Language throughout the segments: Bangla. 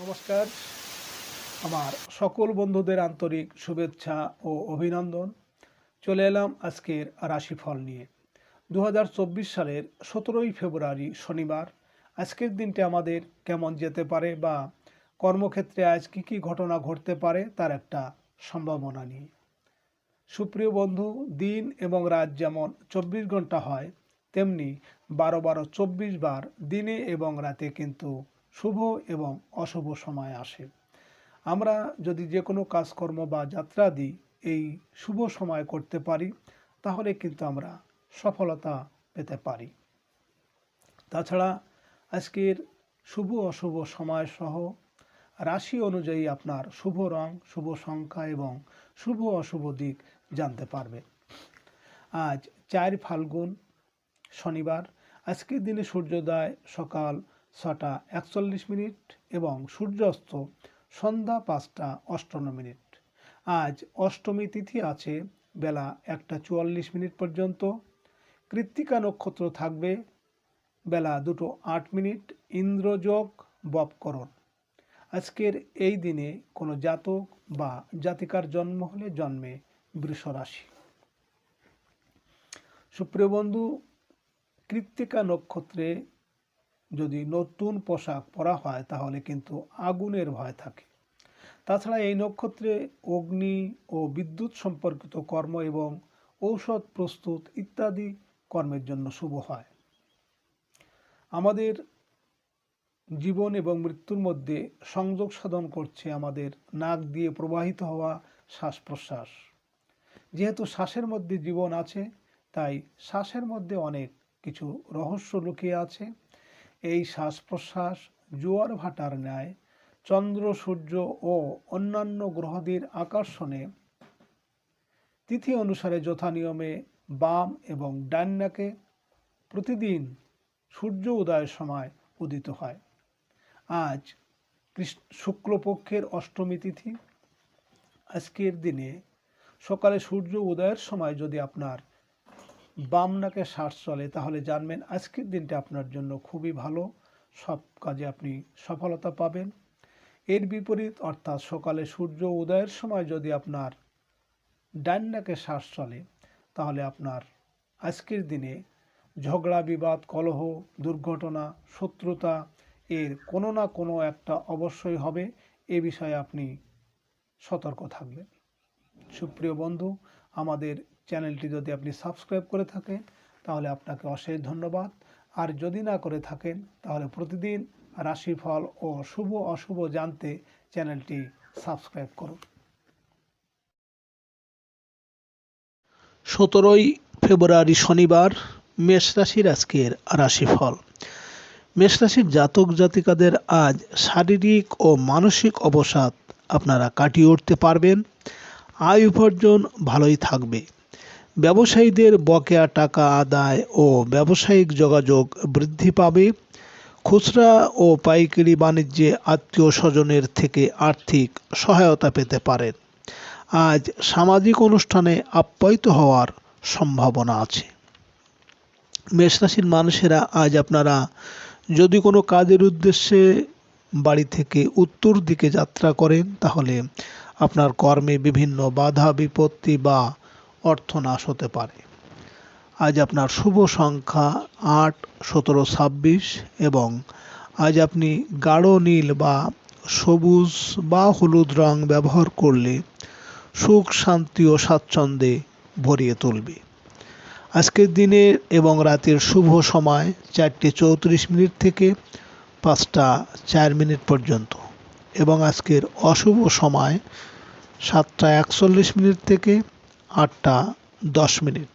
নমস্কার। আমার সকল বন্ধুদের আন্তরিক শুভেচ্ছা ও অভিনন্দন। চলে এলাম আজকের রাশিফল নিয়ে। দু হাজার চব্বিশ সালের সতেরোই ফেব্রুয়ারি শনিবার। আজকের দিনটি আমাদের কেমন যেতে পারে বা কর্মক্ষেত্রে আজ কী কী ঘটনা ঘটতে পারে তার একটা সম্ভাবনা নিয়ে। সুপ্রিয় বন্ধু, দিন এবং রাত যেমন চব্বিশ ঘণ্টা হয়, তেমনি বারো বারো চব্বিশ বার দিনে এবং রাতে কিন্তু শুভ এবং অশুভ সময় আসে। আমরা যদি যে কোনো কাজকর্ম বা যাত্রা দিই এই শুভ সময় করতে পারি, তাহলে কিন্তু আমরা সফলতা পেতে পারি। তাছাড়া আজকের শুভ অশুভ সময় সহ রাশি অনুযায়ী আপনার শুভ রং, শুভ সংখ্যা এবং শুভ অশুভ দিক জানতে পারবে। আজ চার ফাল্গুন, শনিবার। আজকের দিনে সূর্যোদয় সকাল ছটা একচল্লিশ মিনিট এবং সূর্যাস্ত সন্ধ্যা পাঁচটা অষ্টান্ন মিনিট। আজ অষ্টমী তিথি আছে বেলা একটা চুয়াল্লিশ মিনিট পর্যন্ত। কৃত্তিকা নক্ষত্র থাকবে বেলা দুটো আট মিনিট ইন্দ্রযোগ বপকরণ আজকের এই দিনে কোনো জাতক বা জাতিকার জন্ম হলে জন্মে বৃষ রাশি। সুপ্রিয় বন্ধু, কৃত্তিকা নক্ষত্রে যদি নতুন পোশাক পরা হয়, তাহলে কিন্তু আগুনের ভয় থাকে। তাছাড়া এই নক্ষত্রে অগ্নি ও বিদ্যুৎ সম্পর্কিত কর্ম এবং ঔষধ প্রস্তুত ইত্যাদি কর্মের জন্য শুভ হয়। আমাদের জীবন এবং মৃত্যুর মধ্যে সংযোগ সাধন করছে আমাদের নাক দিয়ে প্রবাহিত হওয়া শ্বাস প্রশ্বাস যেহেতু শ্বাসের মধ্যে জীবন আছে, তাই শ্বাসের মধ্যে অনেক কিছু রহস্য লুকিয়ে আছে। এই শ্বাস প্রশ্বাস জোয়ার ভাটার ন্যায়, চন্দ্র, সূর্য ও অন্যান্য গ্রহদের আকর্ষণে তিথি অনুসারে যথা নিয়মে বাম এবং ডান নাকে প্রতিদিন সূর্য উদয়ের সময় উদিত হয়। আজ শুক্লপক্ষের অষ্টমী তিথি। আজকের দিনে সকালে সূর্য উদয়ের সময় যদি আপনার বাম নাকে শ্বাস চলে, তাহলে জানবেন আজকের দিনটা আপনার জন্য খুবই ভালো। সব কাজে আপনি সফলতা পাবেন। এর বিপরীত, অর্থাৎ সকালে সূর্য উদয়ের সময় যদি আপনার ডান নাকে শ্বাস চলে, তাহলে আপনার আজকের দিনে ঝগড়া, বিবাদ, কলহ, দুর্ঘটনা, শত্রুতা এর কোনো না কোনো একটা অবশ্যই হবে। এ বিষয়ে আপনি সতর্ক থাকবেন। সুপ্রিয় বন্ধু, আমাদের চ্যানেলটি যদি আপনি সাবস্ক্রাইব করে থাকেন, তাহলে আপনাকে অশেষ ধন্যবাদ। আর যদি না করে থাকেন, তাহলে প্রতিদিন রাশিফল ও শুভ অশুভ জানতে চ্যানেলটি সাবস্ক্রাইব করুন। সতেরোই ফেব্রুয়ারি শনিবার, মেষ রাশির আজকের রাশিফল। মেষ রাশির জাতক জাতিকাদের আজ শারীরিক ও মানসিক অবসাদ আপনারা কাটিয়ে উঠতে পারবেন। আয় উপার্জন ভালোই থাকবে। ব্যবসায়ীদের বকেয়া টাকা আদায় ও ব্যবসায়িক যোগাযোগ বৃদ্ধি পাবে। খুচরা ও পাইকারি বাণিজ্যে আত্মীয় স্বজনের থেকে আর্থিক সহায়তা পেতে পারেন। আজ সামাজিক অনুষ্ঠানে আপ্যায়িত হওয়ার সম্ভাবনা আছে। মেষরাশির মানুষেরা, আজ আপনারা যদি কোনো কাজের উদ্দেশ্যে বাড়ি থেকে উত্তর দিকে যাত্রা করেন, তাহলে আপনার কর্মে বিভিন্ন বাধা, বিপত্তি বা অর্থনাশ হতে পারে। আজ আপনার শুভ সংখ্যা আট, সতেরো, ছাব্বিশ এবং আজ আপনি গাঢ় নীল বা সবুজ বা হলুদ রং ব্যবহার করলে সুখ, শান্তি ও স্বাচ্ছন্দ্যে ভরিয়ে তুলবে। আজকের দিনের এবং রাতের শুভ সময় চারটে চৌত্রিশ মিনিট থেকে পাঁচটা চার মিনিট পর্যন্ত এবং আজকের অশুভ সময় সাতটা একচল্লিশ মিনিট থেকে আটটা দশ মিনিট।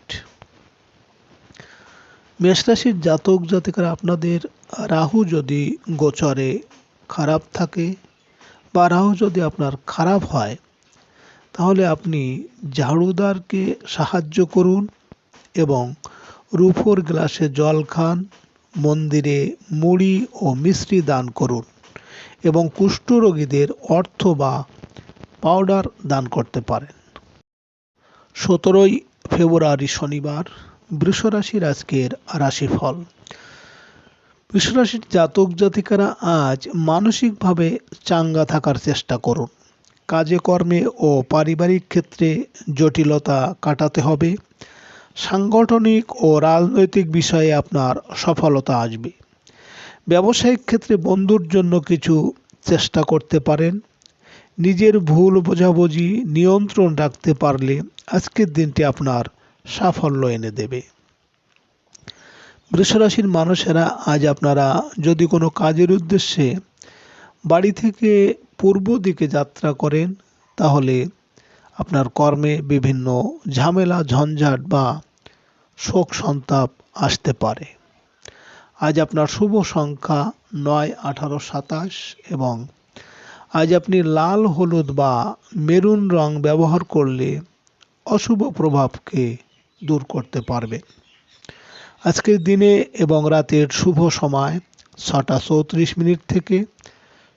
মেষরাশির জাতক জাতিকারা আপনাদের রাহু যদি গোচরে খারাপ থাকে বা রাহু যদি আপনার খারাপ হয়, তাহলে আপনি ঝাড়ুদারকে সাহায্য করুন এবং রুফোর গ্লাসে জল খান, মন্দিরে মুড়ি ও মিষ্টি দান করুন এবং কুষ্ঠরোগীদের অর্থ বা পাউডার দান করতে পারেন। সতেরোই ফেব্রুয়ারি শনিবার বৃষরাশির আজকের রাশিফল। বৃষরাশির জাতক জাতিকারা আজ মানসিকভাবে চাঙ্গা থাকার চেষ্টা করুন। কাজে কর্মে ও পারিবারিক ক্ষেত্রে জটিলতা কাটাতে হবে। সাংগঠনিক ও রাজনৈতিক বিষয়ে আপনার সফলতা আসবে। ব্যবসায়িক ক্ষেত্রে বন্ধুর জন্য কিছু চেষ্টা করতে পারেন। নিজের ভুল বোঝাবুঝি নিয়ন্ত্রণ রাখতে পারলে আজকের দিনটি আপনার সাফল্য এনে দেবে। বৃষরাশির মানুষেরা আজ আপনারা যদি কোনো কাজের উদ্দেশ্যে বাড়ি থেকে পূর্ব দিকে যাত্রা করেন, তাহলে আপনার কর্মে বিভিন্ন ঝামেলা, ঝঞ্ঝাট বা শোক সন্তাপ আসতে পারে। আজ আপনার শুভ সংখ্যা নয় আঠারো সাতাশ এবং আজ আপনি লাল হলুদ বা মেরুন রং ব্যবহার করলে অশুভ প্রভাবকে দূর করতে পারবে আজকের দিনে এবং রাতের শুভ সময় ছটা চৌত্রিশ মিনিট থেকে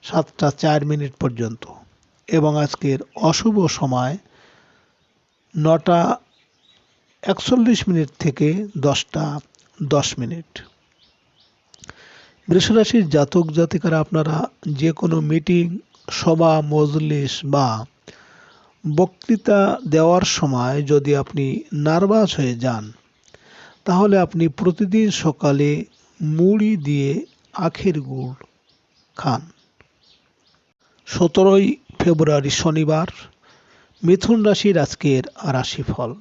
সাতটা চার মিনিট পর্যন্ত এবং আজকের অশুভ সময় নটা একচল্লিশ মিনিট থেকে দশটা দশ মিনিট। বৃষরাশির জাতক জাতিকারা আপনারা যে কোনো মিটিং সভা, মজলিস বা বক্তৃতা দেওয়ার সময় যদি আপনি নার্ভাস হয়ে যান, তাহলে আপনি প্রতিদিন সকালে মুড়ি দিয়ে আখের গুড় খান। সতেরোই ফেব্রুয়ারি শনিবার, মিথুন রাশির আজকের রাশিফল।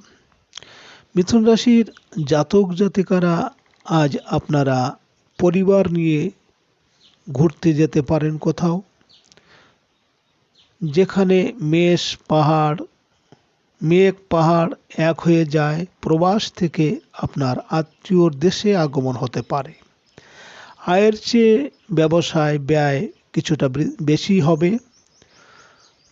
মিথুন রাশির জাতক জাতিকারা আজ আপনারা পরিবার নিয়ে ঘুরতে যেতে পারেন কোথাও। যেখানে মেষ পাহাড়, মেঘ পাহাড় এক হয়ে যায়, প্রবাস থেকে আপনার আত্মীয়র দেশে আগমন হতে পারে। আয়ের চেয়ে ব্যবসায় ব্যয় কিছুটা বেশি হবে।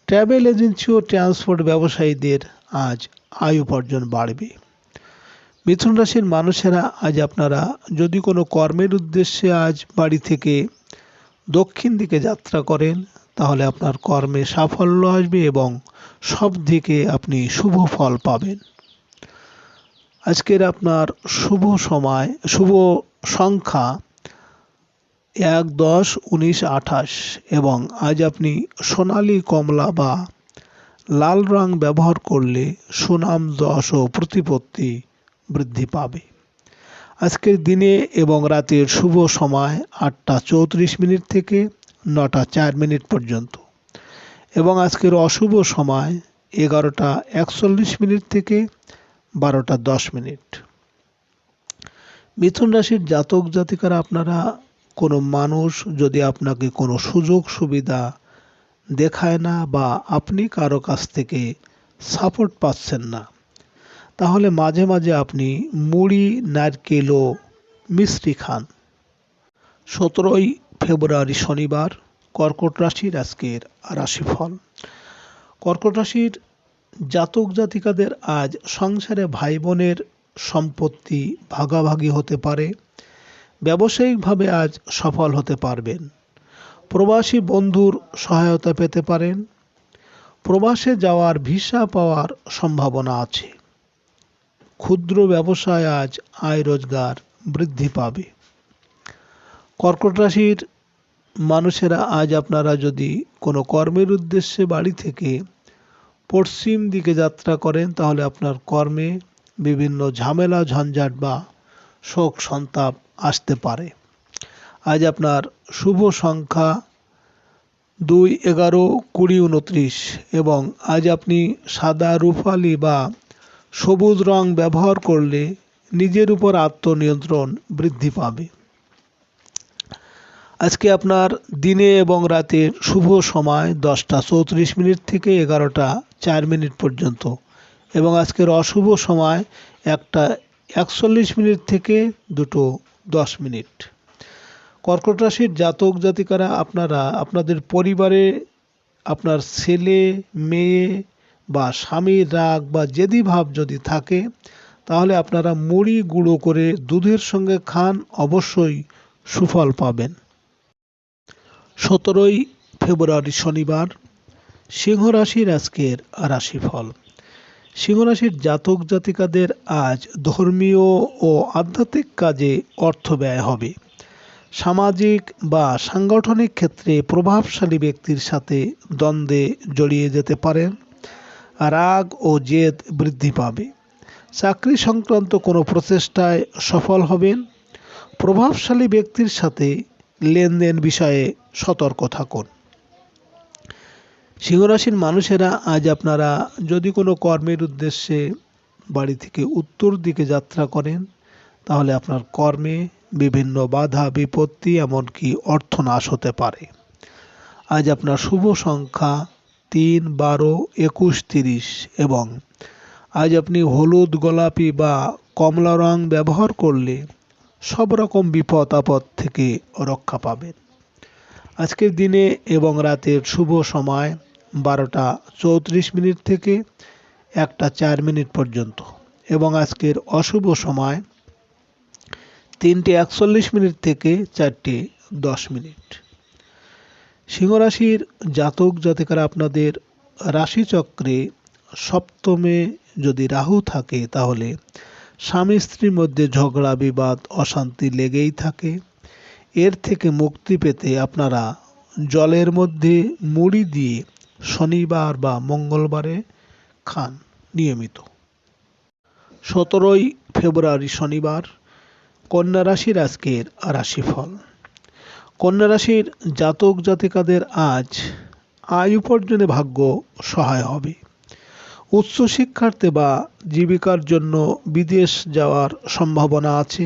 ট্রাভেল এজেন্সি ও ট্রান্সপোর্ট ব্যবসায়ীদের আজ আয় উপার্জন বাড়বে। মিথুন রাশির মানুষেরা আজ আপনারা যদি কোনো কর্মের উদ্দেশ্যে আজ বাড়ি থেকে দক্ষিণ দিকে যাত্রা করেন তাহলে আপনার কর্মে সাফল্য আসবে এবং সব দিকে আপনি শুভ ফল পাবেন। আজকের আপনার শুভ সময়, শুভ সংখ্যা এক দশ উনিশ আঠাশ এবং আজ আপনি সোনালী কমলা বা লাল রং ব্যবহার করলে সুনাম, যশ ও প্রতিপত্তি বৃদ্ধি পাবে। আজকের দিনে এবং রাতের শুভ সময় আটটা চৌত্রিশ মিনিট থেকে নটা চার মিনিট পর্যন্ত। এবং আজকের অশুভ সময় এগারোটা একচল্লিশ মিনিট থেকে বারোটা দশ মিনিট। মিথুন রাশির জাতক জাতিকারা আপনারা কোনো মানুষ যদি আপনাকে কোনো সুযোগ সুবিধা দেখায় না বা আপনি কারও কাছ থেকে সাপোর্ট পাচ্ছেন না, তাহলে মাঝে মাঝে আপনি মুড়ি নারকেল ও মিষ্টি খান। সতেরোই ফেব্রুয়ারি শনিবার কর্কট রাশির আজকের রাশিফল। কর্কট রাশির জাতক জাতিকাদের আজ সংসারে ভাই বোনের সম্পত্তি ভাগাভাগি হতে পারে, ব্যবসায়িকভাবে আজ সফল হতে পারবেন। প্রবাসী বন্ধুর সহায়তা পেতে পারেন, প্রবাসে যাওয়ার ভিসা পাওয়ার সম্ভাবনা আছে। ক্ষুদ্র ব্যবসায় আজ আয় রোজগার বৃদ্ধি পাবে। কর্কট রাশির মানুষেরা আজ আপনারা যদি কোনো কর্মের উদ্দেশ্যে বাড়ি থেকে পশ্চিম দিকে যাত্রা করেন, তাহলে আপনার কর্মে বিভিন্ন ঝামেলা, ঝঞ্ঝাট বা শোক সন্তাপ আসতে পারে। আজ আপনার শুভ সংখ্যা দুই, এগারো, কুড়ি, উনত্রিশ এবং আজ আপনি সাদা রুফালি বা সবুজ রং ব্যবহার করলে নিজের উপর আত্মনিয়ন্ত্রণ বৃদ্ধি পাবে। আজকে আপনার দিনে এবং রাতে শুভ সময় দশটা চৌত্রিশ মিনিট থেকে এগারোটা চার মিনিট পর্যন্ত। এবং আজকের অশুভ সময় একটা একচল্লিশ মিনিট থেকে দুটো দশ মিনিট। কর্কট রাশির জাতক জাতিকারা আপনারা আপনাদের পরিবারে আপনার ছেলে, মেয়ে বা স্বামীর রাগ বা জেদি ভাব যদি থাকে, তাহলে আপনারা মুড়ি গুঁড়ো করে দুধের সঙ্গে খান, অবশ্যই সুফল পাবেন। সতেরোই ফেব্রুয়ারি শনিবার সিংহ রাশির আজকের রাশিফল। সিংহ রাশির জাতক জাতিকাদের আজ ধর্মীয় ও আধ্যাত্মিক কাজে অর্থ ব্যয় হবে। সামাজিক বা সাংগঠনিক ক্ষেত্রে প্রভাবশালী ব্যক্তির সাথে দ্বন্দ্বে জড়িয়ে যেতে পারেন রাগ ও জেদ বৃদ্ধি পাবে। চাকরি সংক্রান্ত কোনো প্রচেষ্টায় সফল হবেন, প্রভাবশালী ব্যক্তির সাথে লেনদেন বিষয়ে সতর্ক থাকুন। সিংহরাশির মানুষেরা আজ আপনারা যদি কোনো কর্মের উদ্দেশ্যে বাড়ি থেকে উত্তর দিকে যাত্রা করেন, তাহলে আপনার কর্মে বিভিন্ন বাধা, বিপত্তি, এমনকি অর্থনাশ হতে পারে। আজ আপনার শুভ সংখ্যা তিন, বারো, একুশ, তিরিশ এবং আজ আপনি হলুদ, গোলাপি বা কমলা রং ব্যবহার করলে সব রকম বিপদ আপদ থেকে রক্ষা পাবেন। আজকের দিনে এবং রাতের শুভ সময় বারোটা চৌত্রিশ মিনিট থেকে একটা চার মিনিট পর্যন্ত এবং আজকের অশুভ সময় তিনটে একচল্লিশ মিনিট থেকে চারটে দশ মিনিট। সিংহরাশির জাতক জাতিকারা আপনাদের রাশিচক্রে সপ্তমে যদি রাহু থাকে তাহলে স্বামী স্ত্রীর মধ্যে ঝগড়া, বিবাদ, অশান্তি লেগেই থাকে। এর থেকে মুক্তি পেতে আপনারা জলের মধ্যে মুড়ি দিয়ে শনিবার বা মঙ্গলবারে খান নিয়মিত। সতেরোই ফেব্রুয়ারি শনিবার, কন্যা রাশির আজকের রাশিফল। কন্যা রাশির জাতক জাতিকাদের আজ আয় উপার্জনে ভাগ্য সহায় হবে। উচ্চশিক্ষার্থে বা জীবিকার জন্য বিদেশ যাওয়ার সম্ভাবনা আছে।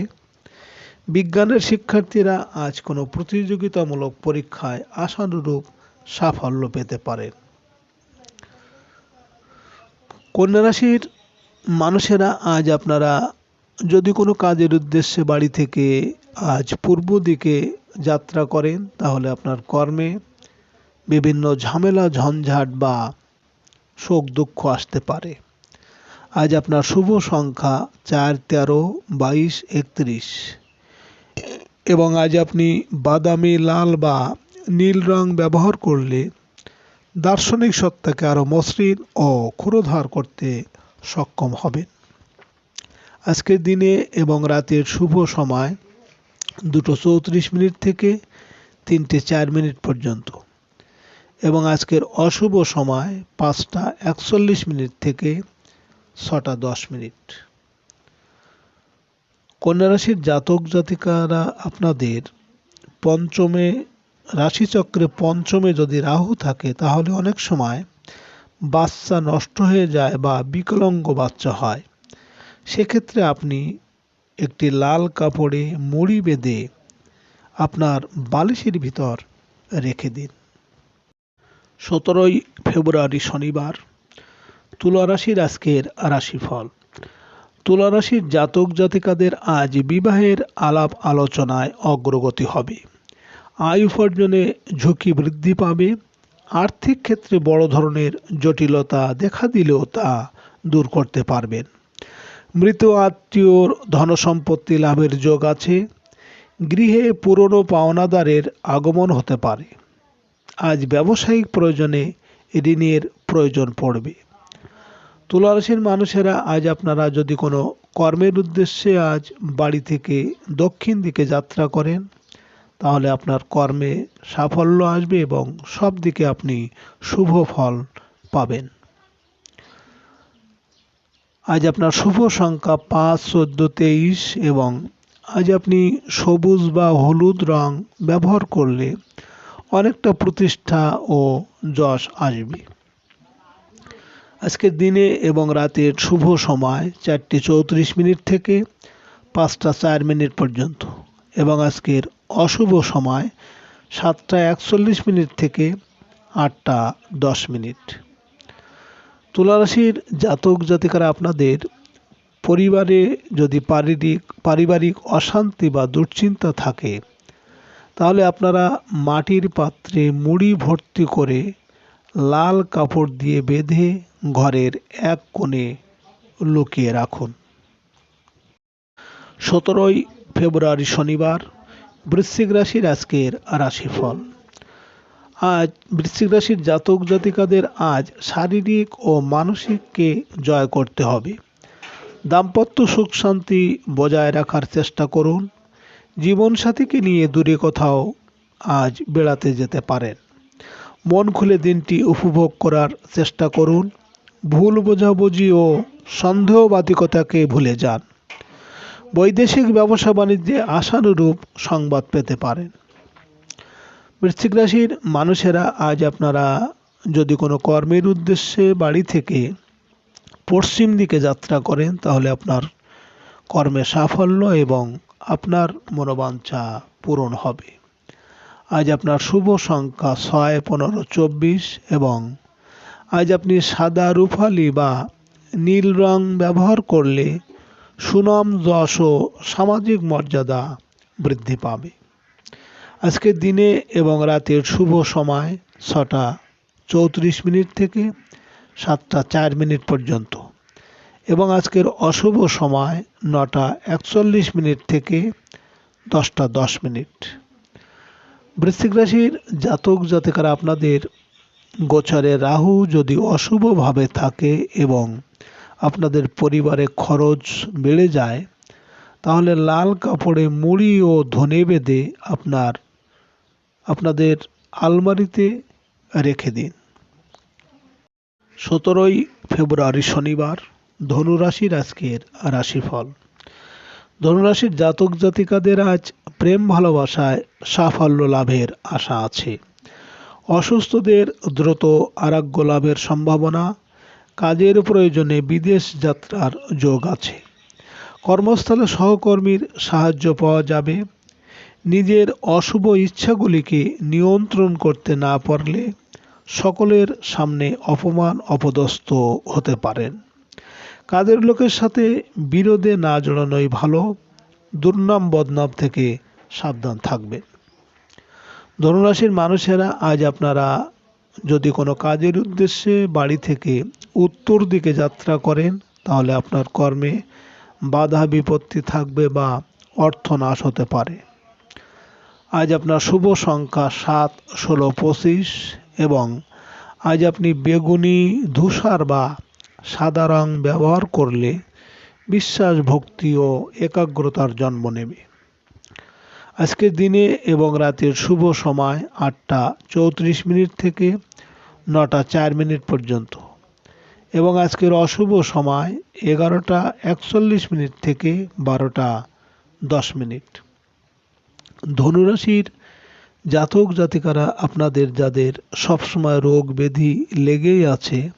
বিজ্ঞানের শিক্ষার্থীরা আজ কোনো প্রতিযোগিতামূলক পরীক্ষায় আশানুরূপ সাফল্য পেতে পারেন। কন্যা রাশির মানুষেরা আজ আপনারা যদি কোনো কাজের উদ্দেশ্যে বাড়ি থেকে আজ পূর্ব দিকে যাত্রা করেন, তাহলে আপনার কর্মে বিভিন্ন ঝামেলা, ঝঞ্ঝাট বা শোক দুঃখ আসতে পারে। আজ আপনার শুভ সংখ্যা চার, তেরো, বাইশ, একত্রিশ। এবং আজ আপনি বাদামি, লাল বা নীল রং ব্যবহার করলে দার্শনিক সত্তাকে আরও মসৃণ ও ক্ষুরোধার করতে সক্ষম হবেন। আজকের দিনে এবং রাতের শুভ সময় দুটো চৌত্রিশ মিনিট থেকে তিনটে চার মিনিট পর্যন্ত। এবং আজকের অশুভ সময় পাঁচটা একচল্লিশ মিনিট থেকে ছটা দশ মিনিট। কন্যা রাশির জাতক জাতিকারা আপনাদের পঞ্চমে, রাশিচক্রে পঞ্চমে যদি রাহু থাকে, তাহলে অনেক সময় বাচ্চা নষ্ট হয়ে যায় বা বিকলাঙ্গ বাচ্চা হয়। সেক্ষেত্রে আপনি একটি লাল কাপড়ে মুড়ি বেঁধে আপনার বালিশের ভিতর রেখে দিন। সতেরোই ফেব্রুয়ারি শনিবার তুলারাশির আজকের রাশিফল। তুলা রাশির জাতক জাতিকাদের আজ বিবাহের আলাপ আলোচনায় অগ্রগতি হবে। আয় উপার্জনে ঝুঁকি বৃদ্ধি পাবে। আর্থিক ক্ষেত্রে বড় ধরনের জটিলতা দেখা দিলেও তা দূর করতে পারবেন। মৃত আত্মীয়র ধনসম্পত্তি লাভের যোগ আছে। গৃহে পুরনো পাওনাদারের আগমন হতে পারে। আজ ব্যবসায়িক প্রয়োজনে ঋণের প্রয়োজন পড়বে। তুলারাশির মানুষেরা আজ আপনারা যদি কোনো কর্মের উদ্দেশ্যে আজ বাড়ি থেকে দক্ষিণ দিকে যাত্রা করেন, তাহলে আপনার কর্মে সাফল্য আসবে এবং সব দিকে আপনি শুভ ফল পাবেন। আজ আপনার শুভ সংখ্যা পাঁচ, চোদ্দ, তেইশ এবং আজ আপনি সবুজ বা হলুদ রং ব্যবহার করলে অনেকটা প্রতিষ্ঠা ও যশ আসবে। আজকের দিনে এবং রাতের শুভ সময় চারটে চৌত্রিশ মিনিট থেকে পাঁচটা চার মিনিট পর্যন্ত এবং আজকের অশুভ সময় সাতটা একচল্লিশ মিনিট থেকে আটটা দশ মিনিট। তুলারাশির জাতক জাতিকারা আপনাদের পরিবারে যদি পারিবারিক পারিবারিক অশান্তি বা দুশ্চিন্তা থাকে তাহলে আপনারা মাটির পাত্রে মুড়ি ভর্তি করে লাল কাপড় দিয়ে বেঁধে ঘরের এক কোণে লুকিয়ে রাখুন। সতেরোই ফেব্রুয়ারি শনিবার, বৃশ্চিক রাশির আজকের রাশিফল। আজ বৃশ্চিক রাশির জাতক জাতিকাদের আজ শারীরিক ও মানসিককে জয় করতে হবে। দাম্পত্য সুখ শান্তি বজায় রাখার চেষ্টা করুন। জীবনসাথীকে নিয়ে দূরে কোথাও আজ বেড়াতে যেতে পারেন। মন খুলে দিনটি উপভোগ করার চেষ্টা করুন। ভুল বোঝাবুঝি ও সন্দেহবাদিকতাকে ভুলে যান। বৈদেশিক ব্যবসা বাণিজ্যে আশানুরূপ সংবাদ পেতে পারেন। বৃশ্চিক রাশির মানুষেরা আজ আপনারা যদি কোনো কর্মের উদ্দেশ্যে বাড়ি থেকে পশ্চিম দিকে যাত্রা করেন, তাহলে আপনার কর্মে সাফল্য এবং আপনার মনোবাঞ্ছা পূরণ হবে। আজ আপনার শুভ সংখ্যা ছয়, পনেরো, চব্বিশ এবং আজ আপনি সাদা রুফালি বা নীল রং ব্যবহার করলে সুনাম, যশ ও সামাজিক মর্যাদা বৃদ্ধি পাবে। আজকের দিনে এবং রাতের শুভ সময় ছটা চৌত্রিশ মিনিট থেকে সাতটা চার মিনিট পর্যন্ত। এবং আজকের অশুভ সময় নটা একচল্লিশ মিনিট থেকে দশটা দশ মিনিট। বৃশ্চিক রাশির জাতক জাতিকারা আপনাদের গোচরে রাহু যদি অশুভভাবে থাকে এবং আপনাদের পরিবারে খরচ বেড়ে যায়, তাহলে লাল কাপড়ে মুড়ি ও ধনে বেঁধে আপনার, আপনাদের আলমারিতে রেখে দিন। সতেরোই ফেব্রুয়ারি শনিবার ধনুরাশির আজকের রাশিফল। ধনুরাশির জাতক জাতিকাদের আজ প্রেম ভালোবাসায় সাফল্য লাভের আশা আছে। অসুস্থদের দ্রুত আরোগ্য লাভের সম্ভাবনা, কাজের প্রয়োজনে বিদেশ যাত্রার যোগ আছে। কর্মস্থলে সহকর্মীর সাহায্য পাওয়া যাবে। নিজের অশুভ ইচ্ছাগুলিকে নিয়ন্ত্রণ করতে না পারলে সকলের সামনে অপমান, অপদস্থ হতে পারেন। কাজের লোকের সাথে বিরোধে না জড়ানোই ভালো? দুর্নাম বদনাম থেকে সাবধান থাকবেন। ধনুরাশির মানুষেরা, আজ আপনারা যদি কোনো কাজের উদ্দেশ্যে বাড়ি থেকে উত্তর দিকে যাত্রা করেন, তাহলে আপনার কর্মে বাধা বিপত্তি থাকবে বা অর্থনাশ হতে পারে। আজ আপনার শুভ সংখ্যা সাত, ষোলো, পঁচিশ এবং আজ আপনি বেগুনি, ধূসার বা সাদা রং ব্যবহার করলে বিশ্বাস, ভক্তি ও একাগ্রতার জন্ম নেবে। আজকের দিনে এবং রাতের শুভ সময় আটটা চৌত্রিশ মিনিট থেকে নটা চার মিনিট পর্যন্ত এবং আজকের অশুভ সময় এগারোটা একচল্লিশ মিনিট থেকে বারোটা দশ মিনিট। ধনুরাশির জাতক জাতিকারা আপনাদের যাদের সবসময় রোগ ব্যাধি লেগেই আছে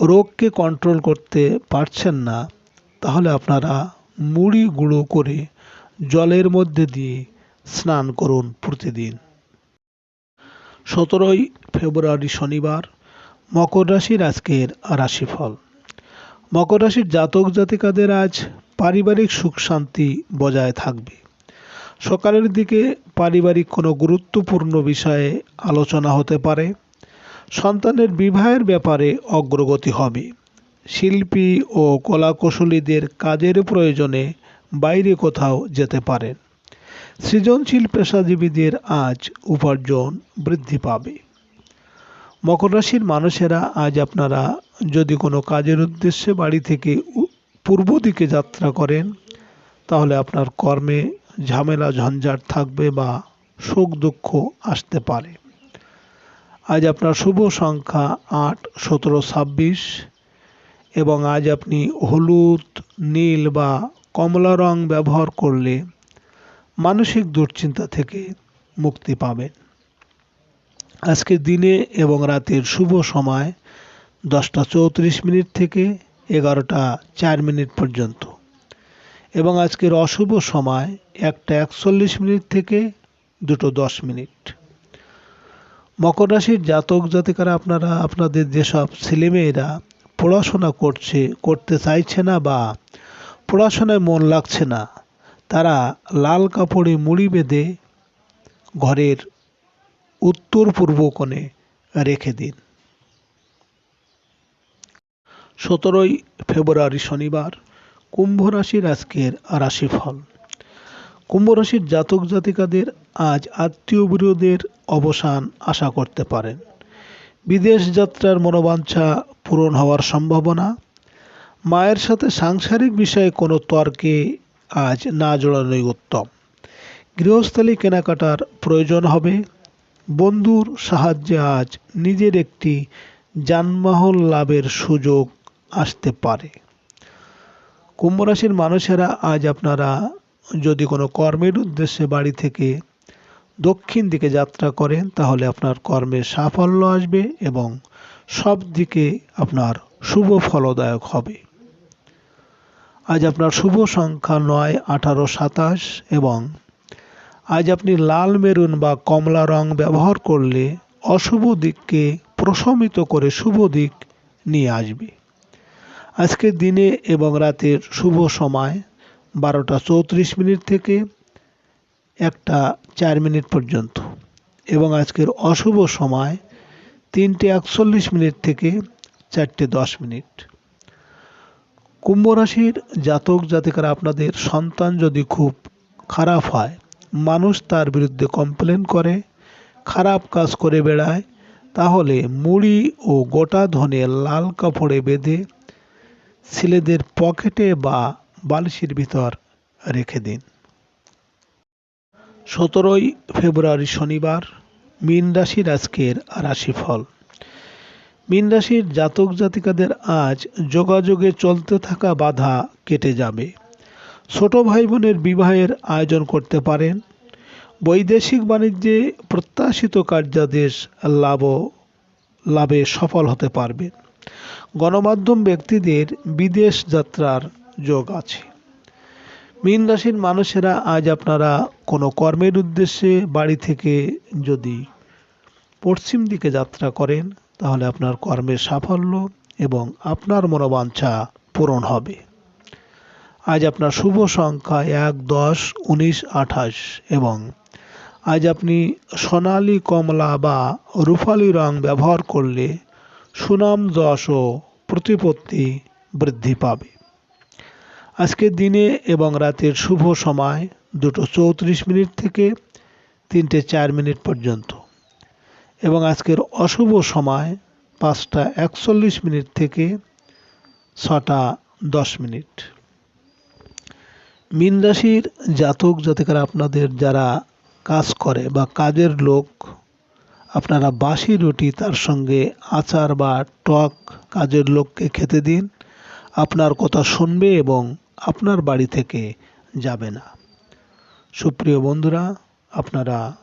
রোগকে কন্ট্রোল করতে পারছেন না, তাহলে আপনারা মুড়ি গুঁড়ো করে জলের মধ্যে দিয়ে স্নান করুন প্রতিদিন। সতেরোই ফেব্রুয়ারি শনিবার, মকর রাশির আজকের রাশিফল। মকর রাশির জাতক জাতিকাদের আজ পারিবারিক সুখ শান্তি বজায় থাকবে। সকালের দিকে পারিবারিক কোনো গুরুত্বপূর্ণ বিষয়ে আলোচনা হতে পারে। সন্তানের বিবাহের ব্যাপারে অগ্রগতি হবে। শিল্পী ও কলাকুশলীদের কাজের প্রয়োজনে বাইরে কোথাও যেতে পারেন। সৃজনশীল পেশাজীবীদের আজ উপার্জন বৃদ্ধি পাবে। মকর রাশির মানুষেরা, আজ আপনারা যদি কোনো কাজের উদ্দেশ্যে বাড়ি থেকে পূর্ব দিকে যাত্রা করেন, তাহলে আপনার কর্মে ঝামেলা, ঝঞ্ঝাট থাকবে বা সুখ দুঃখ আসতে পারে। আজ আপনার শুভ সংখ্যা আট, সতেরো, ছাব্বিশ এবং আজ আপনি হলুদ, নীল বা কমলা রং ব্যবহার করলে মানসিক দুশ্চিন্তা থেকে মুক্তি পাবেন। আজকের দিনে এবং রাতের শুভ সময় দশটা চৌত্রিশ মিনিট থেকে এগারোটা চার মিনিট পর্যন্ত এবং আজকের অশুভ সময় একটা একচল্লিশ মিনিট থেকে দুটো দশ মিনিট। মকর রাশির জাতক জাতিকারা আপনারা, আপনাদের যেসব ছেলেমেয়েরা পড়াশোনা করছে, করতে চাইছে না বা পড়াশোনায় মন লাগছে না, তারা লাল কাপড়ে মুড়ি বেঁধে ঘরের উত্তর পূর্ব কোণে রেখে দিন। সতেরোই ফেব্রুয়ারি শনিবার, কুম্ভ রাশির আজকের রাশিফল। কুম্ভ রাশির জাতক জাতিকাদের আজ আত্মীয় বিরোধের অবসান আশা করতে পারেন। বিদেশ যাত্রার মনোবাঞ্ছা পূরণ হওয়ার সম্ভাবনা। মায়ের সাথে সাংসারিক বিষয়ে কোনো তর্কে আজ না জড়ানোই উত্তম। গৃহস্থলী কেনাকাটার প্রয়োজন হবে। বন্ধুর সাহায্যে আজ নিজের একটি যানবাহন লাভের সুযোগ আসতে পারে। কুম্ভ রাশির মানুষেরা আজ আপনারা যদি কোনো কর্মের উদ্দেশ্যে বাড়ি থেকে দক্ষিণ দিকে যাত্রা করেন, তাহলে আপনার কর্মে সাফল্য আসবে এবং সব দিকে আপনার শুভ ফলদায়ক হবে। আজ আপনার শুভ সংখ্যা নয়, আঠারো, সাতাশ এবং আজ আপনি লাল মেরুন বা কমলা রং ব্যবহার করলে অশুভ দিককে প্রশমিত করে শুভ দিক নিয়ে আসবে। আজকের দিনে এবং রাতের শুভ সময় বারোটা চৌত্রিশ মিনিট থেকে একটা চার মিনিট পর্যন্ত। এবং আজকের অশুভ সময় তিনটে একচল্লিশ মিনিট থেকে চারটে দশ মিনিট। কুম্ভ রাশির জাতক জাতিকারা আপনাদের সন্তান যদি খুব খারাপ হয়, মানুষ তার বিরুদ্ধে কমপ্লেন করে, খারাপ কাজ করে বেড়ায়, তাহলে মুড়ি ও গোটা ধনে লাল কাপড়ে বেঁধে ছেলেদের পকেটে বা বালিশের ভিতর রেখে দিন। সতেরোই ফেব্রুয়ারি শনিবার মীন রাশির আজকের রাশিফল। মীন রাশির জাতক জাতিকাদের আজ যোগাযোগে চলতে থাকা বাধা কেটে যাবে। ছোট ভাই বোনের বিবাহের আয়োজন করতে পারেন। বৈদেশিক বাণিজ্যে প্রত্যাশিত কার্যাদেশ লাভ লাভে সফল হতে পারবেন। গণমাধ্যম ব্যক্তিদের বিদেশ যাত্রার যোগ আছে। মীন রাশির মানুষেরা আজ আপনারা কোনো কর্মের উদ্দেশ্যে বাড়ি থেকে যদি পশ্চিম দিকে যাত্রা করেন, তাহলে আপনার কর্মের সাফল্য এবং আপনার মনোবাঞ্ছা পূরণ হবে। আজ আপনার শুভ সংখ্যা এক, দশ, উনিশ, আঠাশ এবং আজ আপনি সোনালি কমলা বা রূপালি রং ব্যবহার করলে সুনাম যশ ও প্রতিপত্তি বৃদ্ধি পাবে। আজকের দিনে এবং রাতের শুভ সময় দুটো চৌত্রিশ মিনিট থেকে তিনটে চার মিনিট পর্যন্ত। এবং আজকের অশুভ সময় পাঁচটা একচল্লিশ মিনিট থেকে ছটা দশ মিনিট। মীন রাশির জাতক জাতিকারা আপনাদের যারা কাজ করে বা কাজের লোক, আপনারা বাসি রুটি, তার সঙ্গে আচার বা টক কাজের লোককে খেতে দিন। আপনার কথা শুনবে এবং আপনার বাড়ি থেকে যাবে না। সুপ্রিয় বন্ধুরা আপনারা